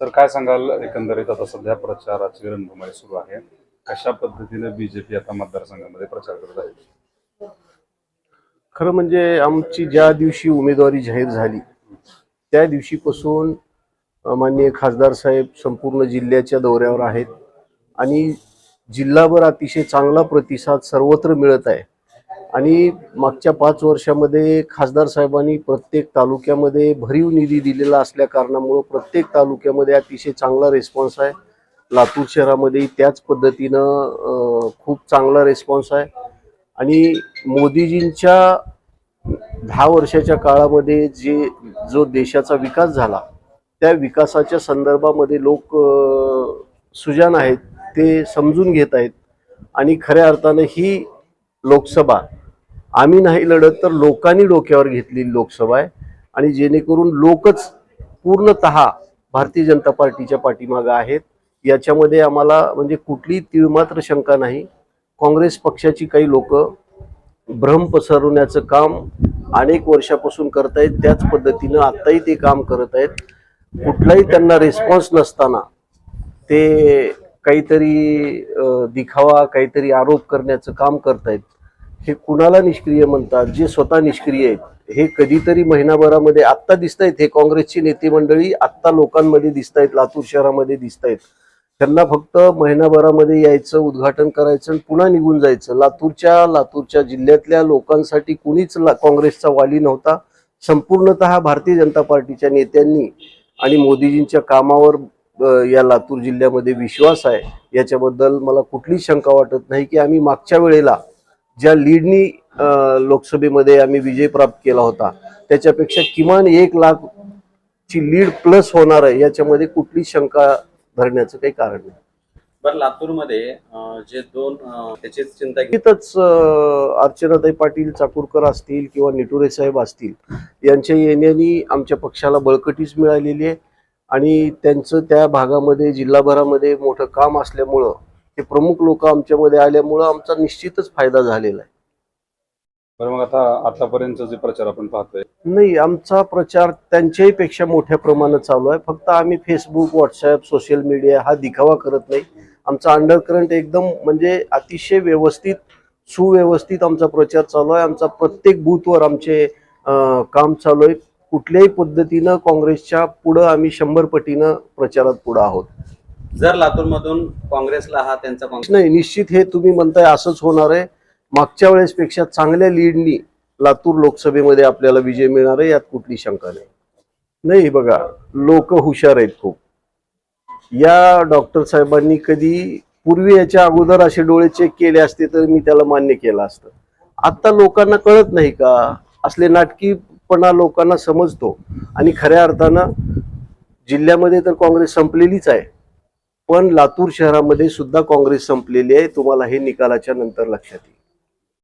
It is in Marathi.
सर काय सांगाल? एकंदरीत आता सध्या प्रचाराची रणधुमाळी सुरू आहे. कशा पद्धतीने बीजेपी आता मतदारसंघामध्ये प्रचार करत आहे? खरं म्हणजे आमची ज्या दिवशी उमेदवारी जाहीर झाली त्या दिवशीपासून माननीय खासदार साहेब संपूर्ण जिल्ह्याच्या दौऱ्यावर आहेत. आणि जिल्हाभर अतिशय चांगला प्रतिसाद सर्वत्र मिळत आहे. आणि मागच्या पाच वर्षामध्ये खासदार साहेबांनी प्रत्येक तालुक्यामध्ये भरीव निधी दिलेला असल्या कारणामुळं प्रत्येक तालुक्यामध्ये अतिशय चांगला रेस्पॉन्स आहे. लातूर शहरामध्ये त्याच पद्धतीनं खूप चांगला रेस्पॉन्स आहे. आणि मोदीजींच्या दहा वर्षाच्या काळामध्ये जे जो देशाचा विकास झाला त्या विकासाच्या संदर्भामध्ये लोक सुजान आहेत ते समजून घेत आहेत. आणि खऱ्या अर्थानं ही लोकसभा आम्ही नाही लढत तर लोकांनी डोक्यावर घेतलेली लोकसभा आहे. आणि जेणेकरून लोकच पूर्णतः भारतीय जनता पार्टीच्या पाठीमागं आहेत. याच्यामध्ये आम्हाला म्हणजे कुठली तिळमात्र शंका नाही. काँग्रेस पक्षाची काही लोक भ्रम पसरवण्याचं काम अनेक वर्षापासून करतायत त्याच पद्धतीनं आत्ताही ते काम करत आहेत. कुठलाही त्यांना रिस्पॉन्स नसताना ते काहीतरी दिखावा काहीतरी आरोप करण्याचं काम करतायत हे कुणाला निष्क्रिय म्हणतात? जे स्वतः निष्क्रिय आहेत. हे कधीतरी महिनाभरामध्ये आत्ता दिसत आहेत हे काँग्रेसची नेते मंडळी आत्ता लोकांमध्ये दिसत आहेत लातूर शहरामध्ये दिसत आहेत त्यांना फक्त महिनाभरामध्ये यायचं उद्घाटन करायचं आणि पुन्हा निघून जायचं. लातूरच्या लातूरच्या जिल्ह्यातल्या लोकांसाठी कुणीच ला- काँग्रेसचा वाली नव्हता. संपूर्णतः भारतीय जनता पार्टीच्या नेत्यांनी आणि मोदीजींच्या कामावर या लातूर जिल्ह्यामध्ये विश्वास आहे. याच्याबद्दल मला कुठलीच शंका वाटत नाही की आम्ही मागच्या वेळेला ज्या लीडनी लोकसभेमध्ये आम्ही विजय प्राप्त केला होता त्याच्यापेक्षा किमान एक लाख ची लीड प्लस होणार आहे याच्यामध्ये कुठलीच शंका धरण्याचं काही कारण नाही. बरं लातूरमध्ये जे दोन चिंता अ, अर्चनाताई पाटील चाकूरकर असतील किंवा निटुरे साहेब असतील यांच्या येण्याने आमच्या पक्षाला बळकटीच मिळालेली आहे. आणि त्यांचं त्या भागामध्ये जिल्हाभरामध्ये मोठं काम असल्यामुळं हे प्रमुख लोक आमच्यामध्ये आल्यामुळं आमचा निश्चितच फायदा झालेला आहे. बरं मग आता आतापर्यंतचा जे प्रचार आपण पाहतोय नाही आमचा प्रचार त्यांच्याही पेक्षा मोठ्या प्रमाणात चालू आहे. फक्त आम्ही फेसबुक व्हॉट्सअप सोशल मीडिया हा दिखावा करत नाही. आमचा अंडरकरंट एकदम म्हणजे अतिशय व्यवस्थित सुव्यवस्थित आमचा प्रचार चालू आहे. आमचा प्रत्येक बूथवर आमचे काम चालू आहे. कुठल्याही पद्धतीनं काँग्रेसच्या पुढं आम्ही शंभर पटीनं प्रचारात पुढं आहोत. जर लातूरमधून काँग्रेसला हा त्यांचा काँग्रेस नाही निश्चित हे तुम्ही म्हणताय असंच होणार आहे. मागच्या वेळेसपेक्षा चांगल्या लीडनी लातूर लोकसभेमध्ये आपल्याला विजय मिळणार आहे यात कुठली शंका नाही. नाही बघा लोक हुशार आहेत खूप. या डॉक्टर साहेबांनी कधी पूर्वी याच्या अगोदर असे डोळे चेक केले असते तर मी त्याला मान्य केलं असतं. आता लोकांना कळत नाही का? असले नाटकीपणा लोकांना समजतो. आणि खऱ्या अर्थानं जिल्ह्यामध्ये तर काँग्रेस संपलेलीच आहे. पण लातूर शहरामध्ये सुद्धा काँग्रेस संपलेली आहे. तुम्हाला हे निकालाच्या नंतर लक्षात येईल.